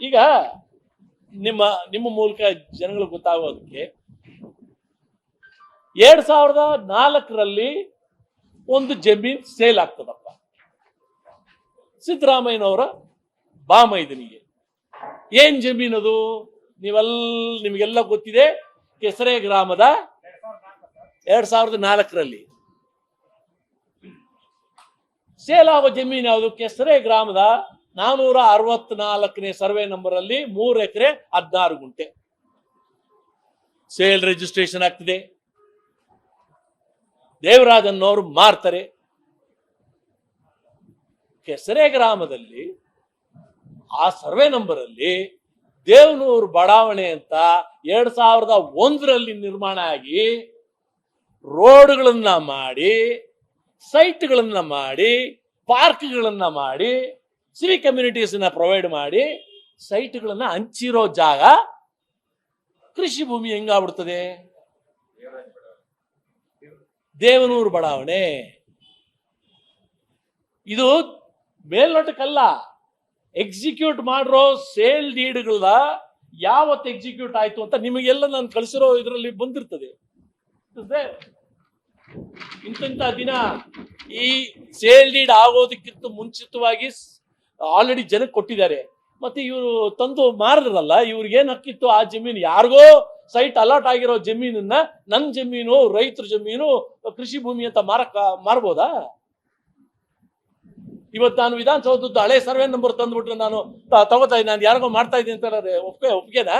ಈಗ ನಿಮ್ಮ ನಿಮ್ಮ ಮೂಲಕ ಜನಗಳಿಗೆ ಗೊತ್ತಾಗೋದಕ್ಕೆ ಎರಡ್ ಸಾವಿರದ ನಾಲ್ಕರಲ್ಲಿ ಒಂದು ಜಮೀನ್ ಸೇಲ್ ಆಗ್ತದಪ್ಪ. ಸಿದ್ದರಾಮಯ್ಯನವರ ಬಾಮೈದನಿಗೆ ಏನ್ ಜಮೀನ್ ಅದು? ನೀವೆಲ್ಲ ನಿಮಗೆಲ್ಲ ಗೊತ್ತಿದೆ, ಕೆಸರೆ ಗ್ರಾಮದ ಎರಡ್ ಸಾವಿರದ ನಾಲ್ಕರಲ್ಲಿ. ಸೇಲ್ ಆಗೋ ಜಮೀನು ಯಾವುದು? ಕೆಸರೆ ಗ್ರಾಮದ ನಾನೂರ ಅರವತ್ನಾಲ್ಕನೇ ಸರ್ವೆ ನಂಬರ್ ಅಲ್ಲಿ ಮೂರು ಎಕರೆ ಹದಿನಾರು ಗುಂಟೆ. ಸೇಲ್ ರಿಜಿಸ್ಟ್ರೇಷನ್ ಆಗ್ತಿದೆ. ದೇವರಾಜನ್ನವರು ಮಾರ್ತಾರೆ. ಕೆಸರೆ ಗ್ರಾಮದಲ್ಲಿ ಆ ಸರ್ವೆ ನಂಬರ್ ಅಲ್ಲಿ ದೇವನೂರು ಬಡಾವಣೆ ಅಂತ ಎರಡ್ ಸಾವಿರದ ಒಂದರಲ್ಲಿ ನಿರ್ಮಾಣ ಆಗಿ ರೋಡ್ಗಳನ್ನ ಮಾಡಿ, ಸೈಟ್ಗಳನ್ನ ಮಾಡಿ, ಪಾರ್ಕ್ಗಳನ್ನ ಮಾಡಿ ಸಿವಿಕ್ ಕಮ್ಯುನಿಟೀಸ್ನ ಪ್ರೊವೈಡ್ ಮಾಡಿ ಸೈಟ್ಗಳನ್ನ ಹಂಚಿರೋ ಜಾಗ ಕೃಷಿ ಭೂಮಿ ಹೆಂಗಾಗ್ಬಿಡ್ತದೆ? ದೇವನೂರು ಬಡಾವಣೆ. ಇದು ಮೇಲ್ನೋಟಕ್ಕಲ್ಲ. ಎಕ್ಸಿಕ್ಯೂಟ್ ಮಾಡಿರೋ ಸೇಲ್ ಡೀಡ್ಗಳದ ಯಾವತ್ತು ಎಕ್ಸಿಕ್ಯೂಟ್ ಆಯ್ತು ಅಂತ ನಿಮಗೆಲ್ಲ ನಾನು ಕಳಿಸಿರೋ ಇದರಲ್ಲಿ ಬಂದಿರ್ತದೆ. ಇಂತಿಂತ ದಿನ ಈ ಸೇಲ್ ಡೀಡ್ ಆಗೋದಕ್ಕಿಂತ ಮುಂಚಿತವಾಗಿ ಆಲ್ರೆಡಿ ಜನಕ್ಕೆ ಕೊಟ್ಟಿದ್ದಾರೆ. ಮತ್ತೆ ಇವರು ತಂದು ಮಾರಿದ್ರಲ್ಲ, ಇವ್ರಿಗೆ ಏನ್ ಹಕ್ಕಿತ್ತು ಆ ಜಮೀನು? ಯಾರಿಗೋ ಸೈಟ್ ಅಲಾಟ್ ಆಗಿರೋ ಜಮೀನನ್ನ ನನ್ನ ಜಮೀನು, ರೈತರ ಜಮೀನು, ಕೃಷಿ ಭೂಮಿ ಅಂತ ಮಾರಕ, ಮಾರ್ಬೋದಾ? ಇವತ್ತು ನಾನು ವಿಧಾನಸೌಧದ್ದು ಹಳೆ ಸರ್ವೆ ನಂಬರ್ ತಂದ್ಬಿಟ್ರೆ ನಾನು ತಗೋತಾ ಇದ್ದೀನಿ ನಾನು ಯಾರಿಗೋ ಮಾಡ್ತಾ ಇದ್ದೀನಿ ಅಂತ ಹೇಳಿದ್ರೆ ಒಪ್ಗೆನಾ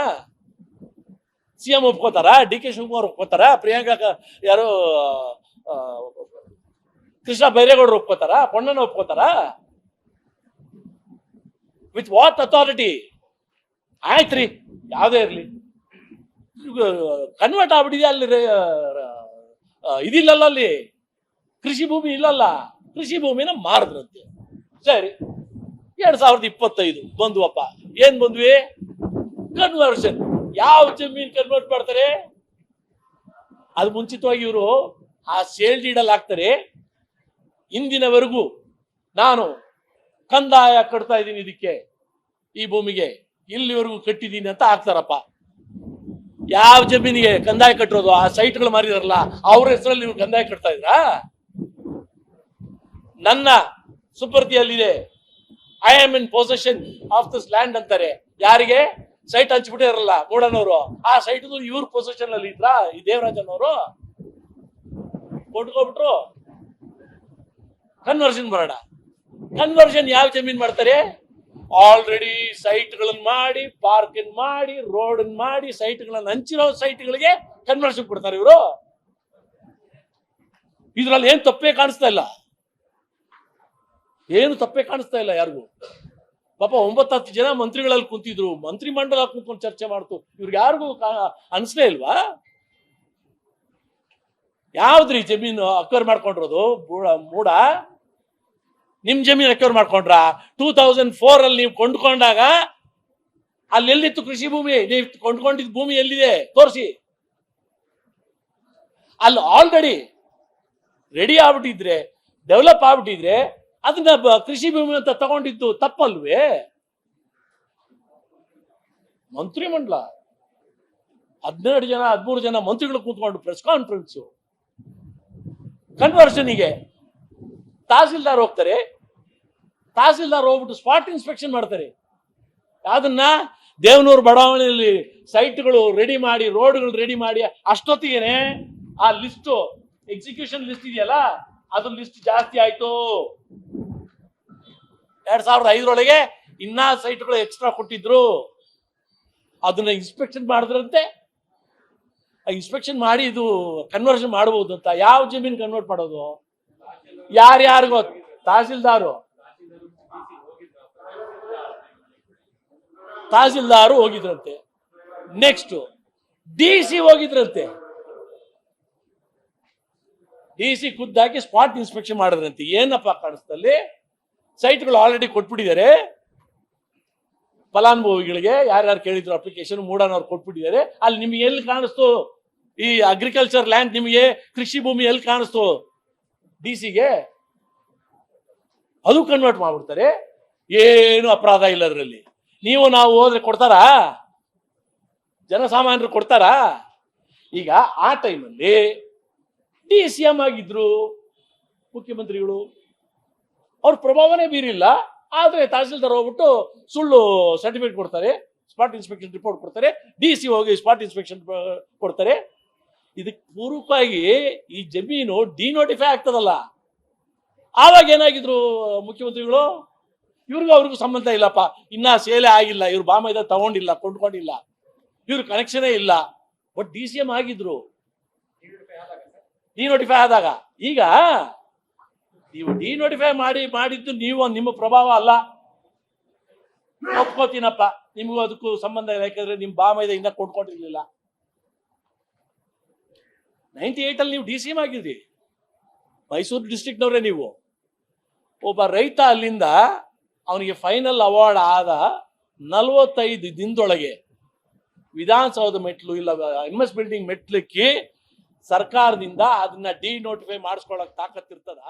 ಸಿ ಎಂ ಒಪ್ಕೋತಾರ? ಡಿ ಕೆ ಶಿವಕುಮಾರ್ ಒಪ್ಕೋತಾರ? ಪ್ರಿಯಾಂಕಾ ಯಾರು ಕೃಷ್ಣ ಬೈರೇಗೌಡರು ಒಪ್ಕೋತಾರ? ಪೊಣ್ಣನ ಒಪ್ಕೋತಾರ? ವಿತ್ ವಾಟ್ ಅಥಾರಿಟಿ ಆಯ್ತು ರೀ, ಯಾವುದೇ ಇರಲಿ. ಕನ್ವರ್ಟ್ ಆಗ್ಬಿಟ್ಟಿದೆ ಅಲ್ಲಿ ಇದಿಲ್ಲಲ್ಲ ಅಲ್ಲಿ. ಕೃಷಿ ಭೂಮಿ ಇಲ್ಲಲ್ಲ. ಕೃಷಿ ಭೂಮಿನ ಮಾರಿದ್ರಂತೆ. ಸರಿ, ಎರಡ್ ಸಾವಿರದ ಇಪ್ಪತ್ತೈದು ಬಂದ್ವಪ್ಪ. ಏನ್ ಬಂದ್ವಿ? ಕನ್ವರ್ಷನ್ ಯಾವ ಜಮೀನ್ ಕನ್ವರ್ಟ್ ಮಾಡ್ತಾರೆ? ಅದು ಮುಂಚಿತವಾಗಿ ಇವರು ಆ ಸೇಲ್ ಡೀಡಲ್ಲಿ ಹಾಕ್ತಾರೆ. ಇಂದಿನವರೆಗೂ ನಾನು ಕಂದಾಯ ಕಟ್ತಾ ಇದ್ದೀನಿ ಇದಕ್ಕೆ. ಈ ಭೂಮಿಗೆ ಇಲ್ಲಿವರೆಗೂ ಕಟ್ಟಿದ್ದೀನಿ ಅಂತ ಹಾಕ್ತಾರಪ್ಪ ಯಾವ ಜಮೀನಿಗೆ ಕಂದಾಯ ಕಟ್ಟಿರೋದು? ಆ ಸೈಟ್ಗಳು ಮಾರಿದಾರಲ್ಲ, ಅವ್ರ ಹೆಸರಲ್ಲಿ ನೀವು ಕಂದಾಯ ಕಟ್ತಾ ಇದ್ರಾ ನನ್ನ ಸುಪರ್ತಿಯಲ್ಲಿದೆ I am in possession of this land ಅಂತಾರೆ. ಯಾರಿಗೆ? ಸೈಟ್ ಹಂಚ್ಬಿಟ್ಟಿರಲ್ಲ ಮೂಡನವರು ಆ ಸೈಟ್ ಇವ್ರ ಪೊಸೆಷನ್ ಅಲ್ಲಿ ಇದ್ರಾ? ಈ ದೇವರಾಜನವರು? ಕೊಟ್ಕೋಬಿಟ್ರು. ಕನ್ವರ್ಷನ್ ಬರೋಣ. ಕನ್ವರ್ಷನ್ ಯಾವ ಜಮೀನ್ ಮಾಡ್ತಾರೆ? ಆಲ್ರೆಡಿ ಸೈಟ್ಗಳನ್ನ ಮಾಡಿ ಪಾರ್ಕ್ ಮಾಡಿ ರೋಡ್ ಮಾಡಿ ಸೈಟ್ಗಳನ್ನ ಹಂಚಿರೋ ಸೈಟ್ಗಳಿಗೆ ಕನ್ವರ್ಷನ್ ಕೊಡ್ತಾರೆ ಇವರು. ಇದ್ರಲ್ಲಿ ಏನು ತಪ್ಪೇ ಕಾಣಿಸ್ತಾ ಇಲ್ಲ. ಏನು ತಪ್ಪೇ ಕಾಣಿಸ್ತಾ ಇಲ್ಲ ಯಾರಿಗೂ. ಪಾಪ ಒಂಬತ್ತು ಹತ್ತು ಜನ ಮಂತ್ರಿಗಳಲ್ಲಿ ಕುಂತಿದ್ರು ಮಂತ್ರಿ ಮಂಡಲ ಕುಂತ್ಕೊಂಡು ಚರ್ಚೆ ಮಾಡ್ತು. ಇವ್ರಿಗೆ ಯಾರಿಗೂ ಅನ್ಸ್ಲೇ ಇಲ್ವಾ? ಯಾವ್ದ್ರಿ ಜಮೀನು ಅಕ್ವೈರ್ ಮಾಡ್ಕೊಂಡಿರೋದು? ಮೂಡ? ನಿಮ್ ಜಮೀನು ರೆಕವರ್ ಮಾಡ್ಕೊಂಡ್ರ? ಟೂ ತೌಸಂಡ್ ಫೋರ್ ಅಲ್ಲಿ ನೀವು ಕೊಂಡ್ಕೊಂಡಾಗ ಅಲ್ಲಿ ಎಲ್ಲಿತ್ತು ಕೃಷಿ ಭೂಮಿ? ನೀವು ಕೊಂಡ್ಕೊಂಡಿದ್ ಭೂಮಿ ಎಲ್ಲಿದೆ? ತೋರಿಸಿ. ಅಲ್ಲಿ ಆಲ್ರೆಡಿ ರೆಡಿ ಆಗ್ಬಿಟ್ಟಿದ್ರೆ ಡೆವಲಪ್ ಆಗ್ಬಿಟ್ಟಿದ್ರೆ ಅದನ್ನ ಕೃಷಿ ಭೂಮಿ ಅಂತ ತಗೊಂಡಿದ್ದು ತಪ್ಪಲ್ವೇ? ಮಂತ್ರಿ ಮಂಡಲ, ಹದಿನೆರಡು ಜನ, ಹದಿಮೂರು ಜನ ಮಂತ್ರಿಗಳು ಕೂತ್ಕೊಂಡು ಪ್ರೆಸ್ ಕಾನ್ಫರೆನ್ಸ್ ಕನ್ವರ್ಷನ್ಗೆ ತಹಸೀಲ್ದಾರ್ ಹೋಗ್ತಾರೆ. ತಹಸೀಲ್ದಾರ್ ಹೋಗ್ಬಿಟ್ಟು ಸ್ಪಾಟ್ ಇನ್ಸ್ಪೆಕ್ಷನ್ ಮಾಡ್ತಾರೆ. ಅದನ್ನ ದೇವನೂರು ಬಡಾವಣೆಯಲ್ಲಿ ಸೈಟ್ಗಳು ರೆಡಿ ಮಾಡಿ, ರೋಡ್ಗಳು ರೆಡಿ ಮಾಡಿ, ಅಷ್ಟೊತ್ತಿಗೆನೆ ಆ ಲಿಸ್ಟ್ ಎಕ್ಸಿಕ್ಯೂಷನ್ ಲಿಸ್ಟ್ ಇದೆಯಲ್ಲ, ಅದ್ರ ಲಿಸ್ಟ್ ಜಾಸ್ತಿ ಆಯ್ತು. ಎರಡ್ ಸಾವಿರದ ಐದರೊಳಗೆ ಇನ್ನ ಸೈಟ್ಗಳು ಎಕ್ಸ್ಟ್ರಾ ಕೊಟ್ಟಿದ್ರು. ಅದನ್ನ ಇನ್ಸ್ಪೆಕ್ಷನ್ ಮಾಡಿದ್ರಂತೆ. ಇನ್ಸ್ಪೆಕ್ಷನ್ ಮಾಡಿ ಇದು ಕನ್ವರ್ಷನ್ ಮಾಡಬಹುದು ಅಂತ ಯಾವ ಜಮೀನ್ ಕನ್ವರ್ಟ್ ಮಾಡೋದು? ಯಾರ್ಯಾರಿಗೋ? ತಹಸೀಲ್ದಾರು. ತಹಸೀಲ್ದಾರು ಹೋಗಿದ್ರಂತೆ. ನೆಕ್ಸ್ಟ್ ಡಿ ಸಿ ಹೋಗಿದ್ರಂತೆ. ಡಿ ಸಿ ಖುದ್ದಾಗಿ ಸ್ಪಾಟ್ ಇನ್ಸ್ಪೆಕ್ಷನ್ ಮಾಡಿದ್ರಂತೆ. ಏನಪ್ಪ ಕಾಣಿಸ್ತಲ್ಲಿ ಸೈಟ್ಗಳು ಆಲ್ರೆಡಿ ಕೊಟ್ಬಿಟ್ಟಿದ್ದಾರೆ. ಫಲಾನುಭವಿಗಳಿಗೆ ಯಾರ್ಯಾರು ಕೇಳಿದ್ರು ಅಪ್ಲಿಕೇಶನ್ ಮೂಡನವ್ರು ಕೊಟ್ಬಿಟ್ಟಿದ್ದಾರೆ. ಅಲ್ಲಿ ನಿಮ್ಗೆ ಎಲ್ಲಿ ಕಾಣಿಸ್ತು? ಈ ಅಗ್ರಿಕಲ್ಚರ್ ಲ್ಯಾಂಡ್ ನಿಮಗೆ ಕೃಷಿ ಭೂಮಿ ಎಲ್ಲಿ ಕಾಣಿಸ್ತು? ಡಿ ಸಿಗೆ ಅದು ಕನ್ವರ್ಟ್ ಮಾಡ್ಬಿಡ್ತಾರೆ. ಏನು ಅಪರಾಧ ಇಲ್ಲ ಅದರಲ್ಲಿ. ನೀವು ನಾವು ಹೋದ್ರೆ ಕೊಡ್ತಾರಾ? ಜನಸಾಮಾನ್ಯರು ಕೊಡ್ತಾರಾ? ಈಗ ಆ ಟೈಮಲ್ಲಿ ಡಿ ಸಿ ಎಂ ಆಗಿದ್ರು ಮುಖ್ಯಮಂತ್ರಿಗಳು, ಅವ್ರ ಪ್ರಭಾವನೇ ಬೀರಿಲ್ಲ. ಆದ್ರೆ ತಹಸೀಲ್ದಾರ್ ಹೋಗ್ಬಿಟ್ಟು ಸುಳ್ಳು ಸರ್ಟಿಫಿಕೇಟ್ ಕೊಡ್ತಾರೆ ಸ್ಪಾಟ್ ಇನ್ಸ್ಪೆಕ್ಷನ್ ರಿಪೋರ್ಟ್ ಕೊಡ್ತಾರೆ, ಡಿ ಸಿ ಹೋಗಿ ಸ್ಪಾಟ್ ಇನ್ಸ್ಪೆಕ್ಷನ್ ಕೊಡ್ತಾರೆ. ಇದಕ್ಕೆ ಪೂರ್ವಕವಾಗಿ ಈ ಜಮೀನು ಡಿನೋಟಿಫೈ ಆಗ್ತದಲ್ಲ. ಆವಾಗ ಏನಾಗಿದ್ರು ಮುಖ್ಯಮಂತ್ರಿಗಳು? ಇವ್ರಿಗೂ ಅವ್ರಿಗೂ ಸಂಬಂಧ ಇಲ್ಲಪ್ಪ. ಇನ್ನ ಸೇಲೆ ಆಗಿಲ್ಲ. ಇವ್ರು ಬಾಮೈದ ತಗೊಂಡಿಲ್ಲ, ಕೊಂಡ್ಕೊಂಡಿಲ್ಲ. ಇವ್ರ ಕನೆಕ್ಷನೇ ಇಲ್ಲ. ಬಟ್ ಡಿ ಸಿ ಎಂ ಆಗಿದ್ರು. ಡಿನೋಟಿಫೈ ಆದಾಗ. ಈಗ ನೀವು ಡಿ ನೋಟಿಫೈ ಮಾಡಿ, ಮಾಡಿದ್ದು ನೀವು ನಿಮ್ಮ ಪ್ರಭಾವ ಅಲ್ಲ. ಒಪ್ಕೋತೀನಪ್ಪ. ನಿಮಗೂ ಅದಕ್ಕೂ ಸಂಬಂಧ ಇಲ್ಲ. ಯಾಕಂದ್ರೆ ನಿಮ್ಮ ಬಾಮೈದ ಇನ್ನ ಕೊಂಡ್ಕೊಂಡಿರ್ಲಿಲ್ಲ. ನೈಂಟಿ ಏಟ್ ಅಲ್ಲಿ ನೀವು ಡಿ ಸಿ ಎಂ ಆಗಿದ್ರಿ. ಮೈಸೂರು ಡಿಸ್ಟ್ರಿಕ್ಟ್ನವರೇ ನೀವು. ಒಬ್ಬ ರೈತ ಅಲ್ಲಿಂದ ಅವನಿಗೆ ಫೈನಲ್ ಅವಾರ್ಡ್ ಆದ ನಲವತ್ತೈದು ದಿನದೊಳಗೆ ವಿಧಾನಸೌಧ ಮೆಟ್ಲು ಇಲ್ಲ ಎಂ ಬಿಲ್ಡಿಂಗ್ ಮೆಟ್ಲಿಕ್ಕಿ ಸರ್ಕಾರದಿಂದ ಅದನ್ನ ಡಿ ನೋಟಿಫೈ ಮಾಡಿಸ್ಕೊಳಕ್ ತಾಕತ್ತಿರ್ತದ